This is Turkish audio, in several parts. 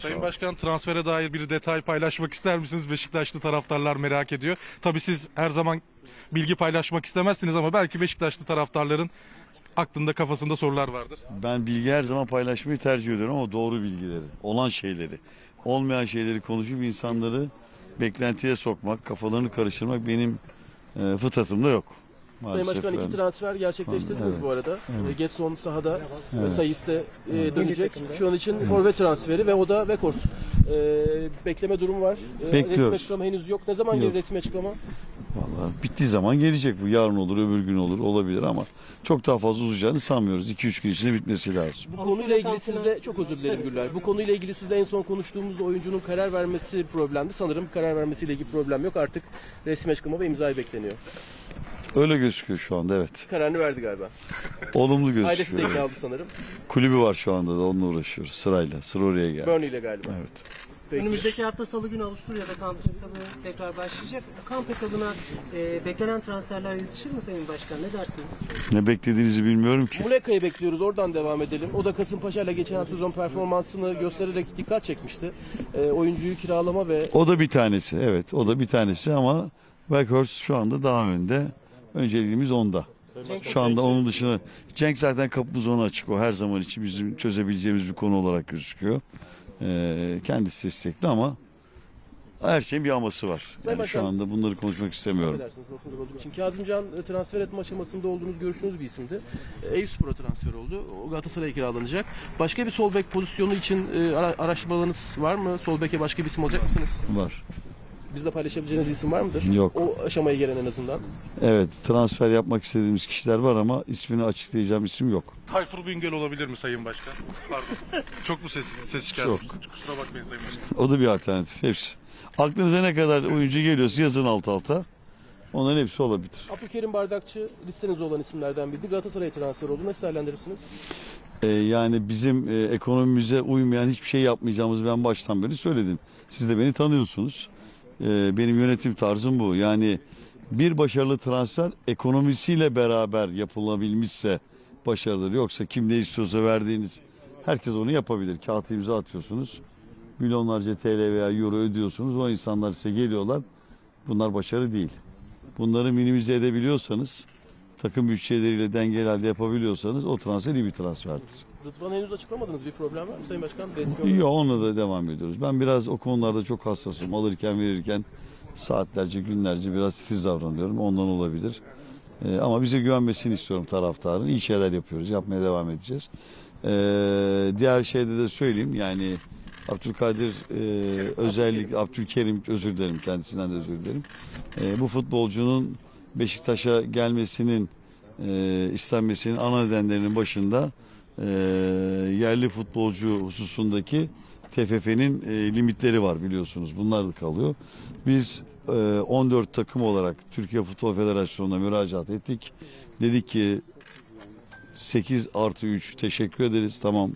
Sayın Başkan transfere dair bir detay paylaşmak ister misiniz? Beşiktaşlı taraftarlar merak ediyor. Tabii siz her zaman bilgi paylaşmak istemezsiniz ama belki Beşiktaşlı taraftarların aklında kafasında sorular vardır. Ben bilgi her zaman paylaşmayı tercih ediyorum ama doğru bilgileri, olan şeyleri. Olmayan şeyleri konuşup insanları beklentiye sokmak, kafalarını karıştırmak benim e, fıtratımda yok. Sayın Maalesef Başkan iki transfer gerçekleştirdiniz Evet. bu arada. Evet. E, Getson sahada, Evet. Sayıs'ta e, dönecek. Şu an için forvet transferi ve o da Vekors. E, bekleme durumu var. E, Bekliyoruz. Resmi açıklama henüz yok. Ne zaman Yok. gelir resmi açıklama? Vallahi bittiği zaman gelecek bu. Yarın olur, öbür gün olur, olabilir ama çok daha fazla uzayacağını sanmıyoruz. 2-3 gün içinde bitmesi lazım. Bu konuyla ilgili sizde çok özür dilerim Güller. Bu konuyla ilgili sizde en son konuştuğumuz oyuncunun karar vermesi problemdi. Sanırım karar vermesiyle ilgili problem yok. Artık resmi açıklama ve imzayı bekleniyor. Öyle gözüküyor şu anda evet. Kararını verdi galiba. Olumlu Ailesi de gözüküyor. ikna oldu evet. sanırım. Kulübü var şu anda da onunla uğraşıyoruz sırayla. Sıra oraya geldi. Burnley ile galiba. Evet. Peki. Önümüzdeki hafta Salı günü Avusturya'da kamp etabı tekrar başlayacak. Kamp etabına e, beklenen transferler yetişir mi Sayın Başkan? Ne dersiniz? Ne beklediğinizi bilmiyorum ki. Muleka'yı bekliyoruz. Oradan devam edelim. O da Kasımpaşa ile geçen sezon performansını göstererek dikkat çekmişti. E, oyuncuyu kiralama ve O da bir tanesi. Evet o da bir tanesi ama Weghorst şu anda daha önde. Önceliğimiz onda. Şu anda onun dışında Cenk zaten kapımız ona açık. O her zaman için bizim çözebileceğimiz bir konu olarak gözüküyor. Ee, kendisi istekli ama her şeyin bir aması var. Yani şu anda bunları konuşmak istemiyorum. İçin. Kazımcan e, transfer etme aşamasında olduğunuz görüştüğünüz bir isimdi. E, Eyüpspor'a transfer oldu. O Galatasaray'a kiralanacak. Başka bir sol bek pozisyonu için e, ara- araştırmalarınız var mı? Sol beke başka bir isim alacak mısınız? Var. Bizle paylaşabileceğiniz bir isim var mıdır? Yok. O aşamaya gelen en azından. Evet transfer yapmak istediğimiz kişiler var ama ismini açıklayacağım isim yok. Tayfur Bingöl olabilir mi Sayın Başkan? Pardon. Çok mu ses, ses çıkardı? Çok. Kusura bakmayın Sayın Başkan. O da bir alternatif. Hepsi. Aklınıza ne kadar oyuncu geliyorsa yazın alt alta. Onların hepsi olabilir. Abdülkerim Bardakçı listenizde olan isimlerden biriydi. Galatasaray'a transfer oldu. Nasıl değerlendirirsiniz? Ee, yani bizim e, ekonomimize uymayan hiçbir şey yapmayacağımızı ben baştan beri söyledim. Siz de beni tanıyorsunuz. Ee, benim yönetim tarzım bu. Yani bir başarılı transfer ekonomisiyle beraber yapılabilmişse başarılıdır. Yoksa kim ne istiyorsa verdiğiniz herkes onu yapabilir. Kağıt imza atıyorsunuz. Milyonlarca TL veya euro ödüyorsunuz. O insanlar size geliyorlar. Bunlar başarı değil. Bunları minimize edebiliyorsanız takım bütçeleriyle dengeli halde yapabiliyorsanız o transfer iyi bir transferdir. Rıdvan'ı henüz açıklamadınız. Bir problem var mı Sayın Başkan? Resmi. Yok onunla da devam ediyoruz. Ben biraz o konularda çok hassasım. Alırken verirken saatlerce günlerce biraz titiz davranıyorum. Ondan olabilir. Ee, ama bize güvenmesini istiyorum taraftarın. İyi şeyler yapıyoruz. Yapmaya devam edeceğiz. Ee, diğer şeyde de söyleyeyim yani Abdülkadir e, özellikle Abdülkerim özür dilerim kendisinden de özür dilerim. Ee, bu futbolcunun Beşiktaş'a gelmesinin e, istenmesinin ana nedenlerinin başında e, yerli futbolcu hususundaki TFF'nin e, limitleri var biliyorsunuz. Bunlar da kalıyor. Biz e, 14 takım olarak Türkiye Futbol Federasyonu'na müracaat ettik. Dedik ki 8 artı 3 teşekkür ederiz tamam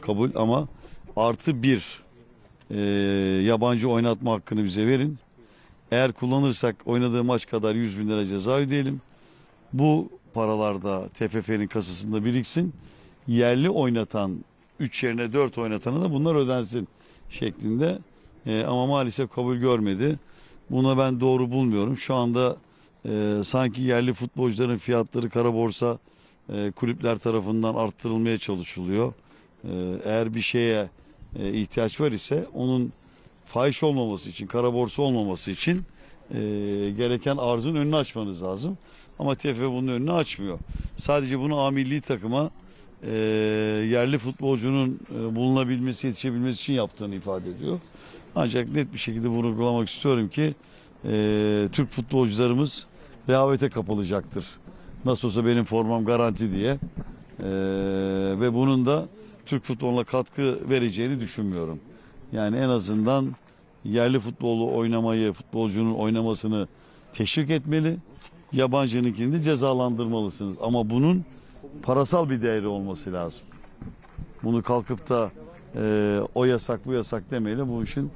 kabul ama artı 1 e, yabancı oynatma hakkını bize verin. Eğer kullanırsak oynadığı maç kadar 100 bin lira ceza ödeyelim. Bu paralar da TFF'nin kasasında biriksin. Yerli oynatan 3 yerine 4 oynatana da bunlar ödensin şeklinde. E, ama maalesef kabul görmedi. Buna ben doğru bulmuyorum. Şu anda e, sanki yerli futbolcuların fiyatları kara borsa e, kulüpler tarafından arttırılmaya çalışılıyor. E, eğer bir şeye e, ihtiyaç var ise onun fahiş olmaması için, kara borsa olmaması için e, gereken arzın önünü açmanız lazım. Ama TFF bunun önünü açmıyor. Sadece bunu A milli takıma e, yerli futbolcunun e, bulunabilmesi, yetişebilmesi için yaptığını ifade ediyor. Ancak net bir şekilde vurgulamak istiyorum ki e, Türk futbolcularımız rehavete kapılacaktır. Nasıl olsa benim formam garanti diye. E, ve bunun da Türk futboluna katkı vereceğini düşünmüyorum. Yani en azından yerli futbolu oynamayı, futbolcunun oynamasını teşvik etmeli. Yabancınınkini de cezalandırmalısınız. Ama bunun parasal bir değeri olması lazım. Bunu kalkıp da e, o yasak bu yasak demeyle bu işin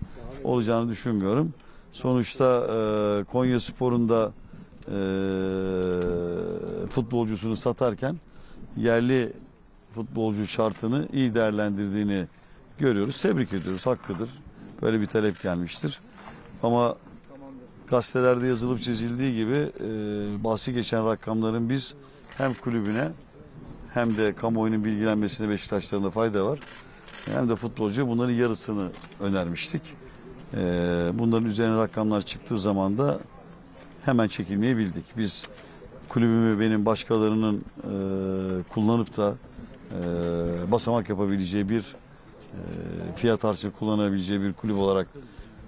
olacağını düşünmüyorum. Sonuçta e, Konya Spor'un da e, futbolcusunu satarken yerli futbolcu şartını iyi değerlendirdiğini görüyoruz. Tebrik ediyoruz. Hakkıdır. Böyle bir talep gelmiştir. Ama gazetelerde yazılıp çizildiği gibi e, bahsi geçen rakamların biz hem kulübüne hem de kamuoyunun bilgilenmesine Beşiktaşların da fayda var. Hem de futbolcu bunların yarısını önermiştik. E, bunların üzerine rakamlar çıktığı zaman da hemen çekilmeyi bildik. Biz kulübümü benim başkalarının e, kullanıp da e, basamak yapabileceği bir fiyat artışı kullanabileceği bir kulüp olarak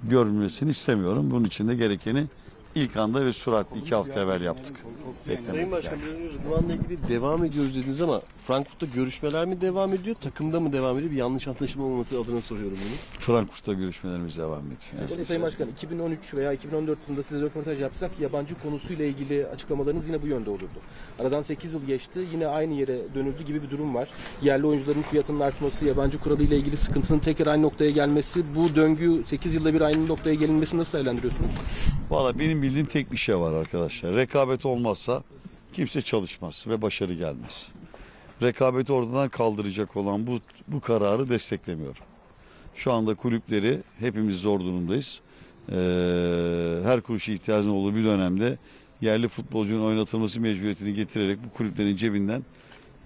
görülmesini istemiyorum. Bunun için de gerekeni ilk anda ve süratli iki hafta evvel yaptık. Sayın Beklemedik Başkan yani. biraz önce ilgili devam ediyoruz dediniz ama Frankfurt'ta görüşmeler mi devam ediyor, takımda mı devam ediyor? Bir yanlış anlaşılma olması adına soruyorum bunu. Frankfurt'ta görüşmelerimiz devam ediyor. Peki Sayın Başkan 2013 veya 2014 yılında size röportaj yapsak yabancı konusuyla ilgili açıklamalarınız yine bu yönde olurdu. Aradan 8 yıl geçti yine aynı yere dönüldü gibi bir durum var. Yerli oyuncuların fiyatının artması, yabancı kuralıyla ilgili sıkıntının tekrar aynı noktaya gelmesi, bu döngü 8 yılda bir aynı noktaya gelinmesini nasıl değerlendiriyorsunuz? Valla benim bildiğim tek bir şey var arkadaşlar. Rekabet olmazsa kimse çalışmaz ve başarı gelmez. Rekabeti ortadan kaldıracak olan bu, bu kararı desteklemiyorum. Şu anda kulüpleri hepimiz zor durumdayız. Ee, her kuruşa ihtiyacın olduğu bir dönemde yerli futbolcunun oynatılması mecburiyetini getirerek bu kulüplerin cebinden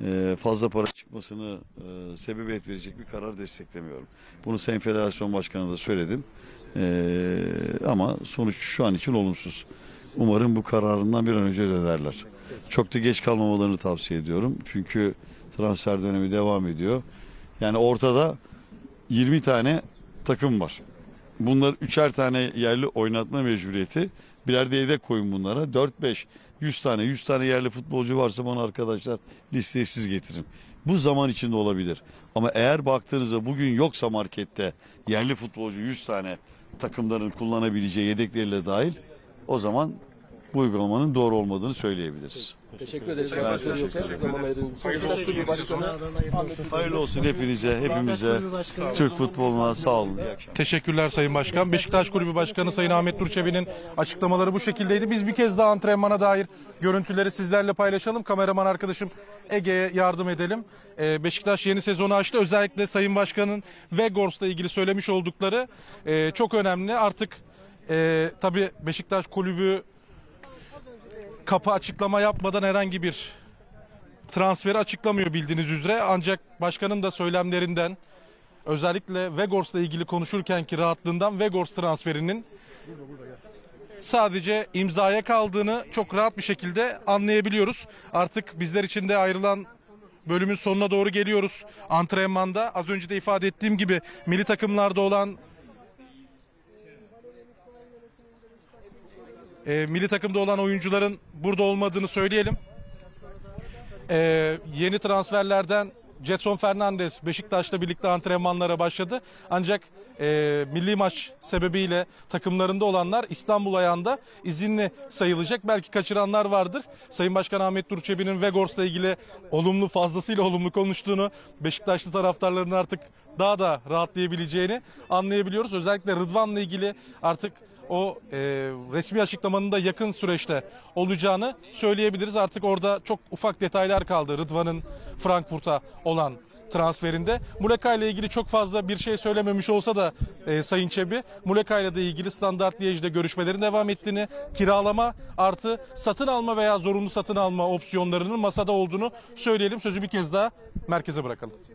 e, fazla para çıkmasını e, sebebiyet verecek bir karar desteklemiyorum. Bunu Sayın Federasyon Başkanı'na da söyledim. Ee, ama sonuç şu an için olumsuz. Umarım bu kararından bir an önce dönerler. Çok da geç kalmamalarını tavsiye ediyorum. Çünkü transfer dönemi devam ediyor. Yani ortada 20 tane takım var. Bunlar üçer tane yerli oynatma mecburiyeti. Birer de yedek koyun bunlara. 4 5 100 tane 100 tane yerli futbolcu varsa bana arkadaşlar listeyi siz getirin. Bu zaman içinde olabilir. Ama eğer baktığınızda bugün yoksa markette yerli futbolcu 100 tane takımların kullanabileceği yedekleriyle dahil o zaman bu uygulamanın doğru olmadığını söyleyebiliriz. Teşekkür ederiz. Ben teşekkür ederim. Hayırlı olsun hepinize, hepimize, Türk futboluna sağ olun. Teşekkürler Sayın Başkan. Beşiktaş Kulübü Başkanı Sayın Ahmet Durçevi'nin açıklamaları bu şekildeydi. Biz bir kez daha antrenmana dair görüntüleri sizlerle paylaşalım. Kameraman arkadaşım Ege'ye yardım edelim. Ee, Beşiktaş yeni sezonu açtı. Özellikle Sayın Başkan'ın Vegors'la ilgili söylemiş oldukları e, çok önemli. Artık e, tabii Beşiktaş Kulübü kapı açıklama yapmadan herhangi bir transferi açıklamıyor bildiğiniz üzere. Ancak başkanın da söylemlerinden özellikle Vegors'la ilgili konuşurken ki rahatlığından Vegors transferinin sadece imzaya kaldığını çok rahat bir şekilde anlayabiliyoruz. Artık bizler için de ayrılan bölümün sonuna doğru geliyoruz. Antrenmanda az önce de ifade ettiğim gibi milli takımlarda olan e, milli takımda olan oyuncuların burada olmadığını söyleyelim. E, yeni transferlerden Jetson Fernandez Beşiktaş'la birlikte antrenmanlara başladı. Ancak e, milli maç sebebiyle takımlarında olanlar İstanbul ayağında izinli sayılacak. Belki kaçıranlar vardır. Sayın Başkan Ahmet Durçebi'nin Vegors'la ilgili olumlu fazlasıyla olumlu konuştuğunu Beşiktaşlı taraftarların artık daha da rahatlayabileceğini anlayabiliyoruz. Özellikle Rıdvan'la ilgili artık o e, resmi açıklamanın da yakın süreçte olacağını söyleyebiliriz. Artık orada çok ufak detaylar kaldı Rıdvan'ın Frankfurt'a olan transferinde. Muleka ile ilgili çok fazla bir şey söylememiş olsa da e, Sayın Çebi, Muleka ile de ilgili standart Liège'de görüşmelerin devam ettiğini, kiralama artı satın alma veya zorunlu satın alma opsiyonlarının masada olduğunu söyleyelim. Sözü bir kez daha merkeze bırakalım.